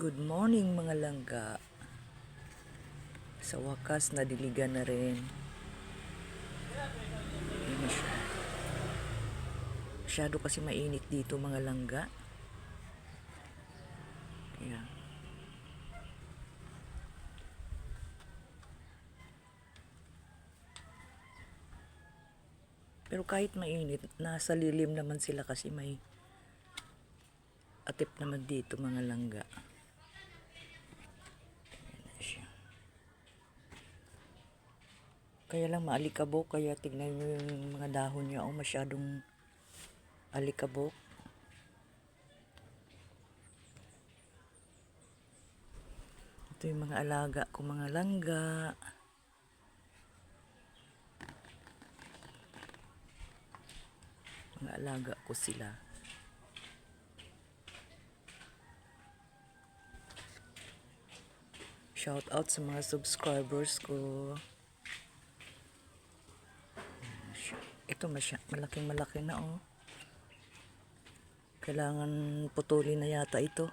Good morning mga langga. Sa wakas nadiligan na rin. Masyado kasi mainit dito mga langga. Kaya Pero kahit mainit, nasa lilim naman sila kasi may atip naman dito mga langga. Ayan na siya. Kaya lang maalikabok, kaya tignan nyo yung mga dahon niya. Oh, masyadong alikabok. Ito yung mga alaga ko, mga langga. Mga alaga ko sila. Shout out sa mga subscribers ko. Ito masya, malaking malaki na oh. Kailangan putulin na yata ito.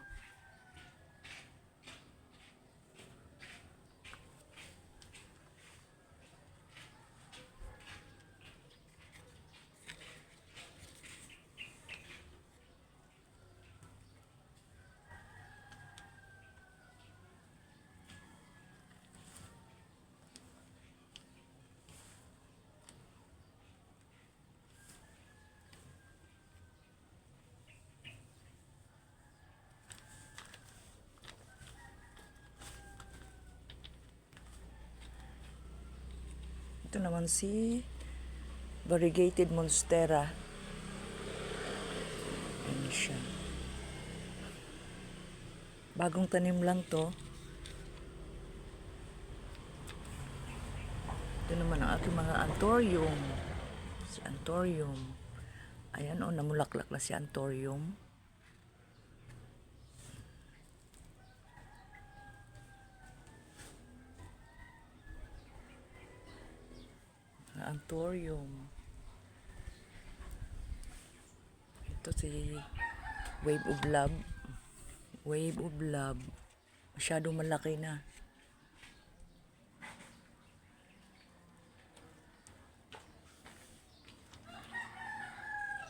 Ito naman si variegated monstera. Ayan siya. Bagong tanim lang to. Ito naman ang aking mga antorium. Si antorium. Ayan o, namulaklak na si antorium. Mga antorium. Ito si Wave of Love. Wave of Love. Masyadong malaki na.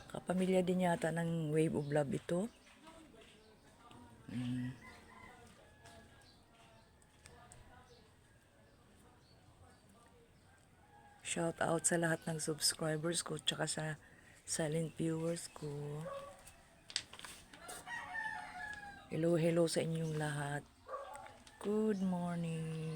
Kapamilya din yata ng Wave of Love ito. Mm. Shout out sa lahat ng subscribers ko tsaka sa silent viewers ko. Hello, hello sa inyong lahat. Good morning.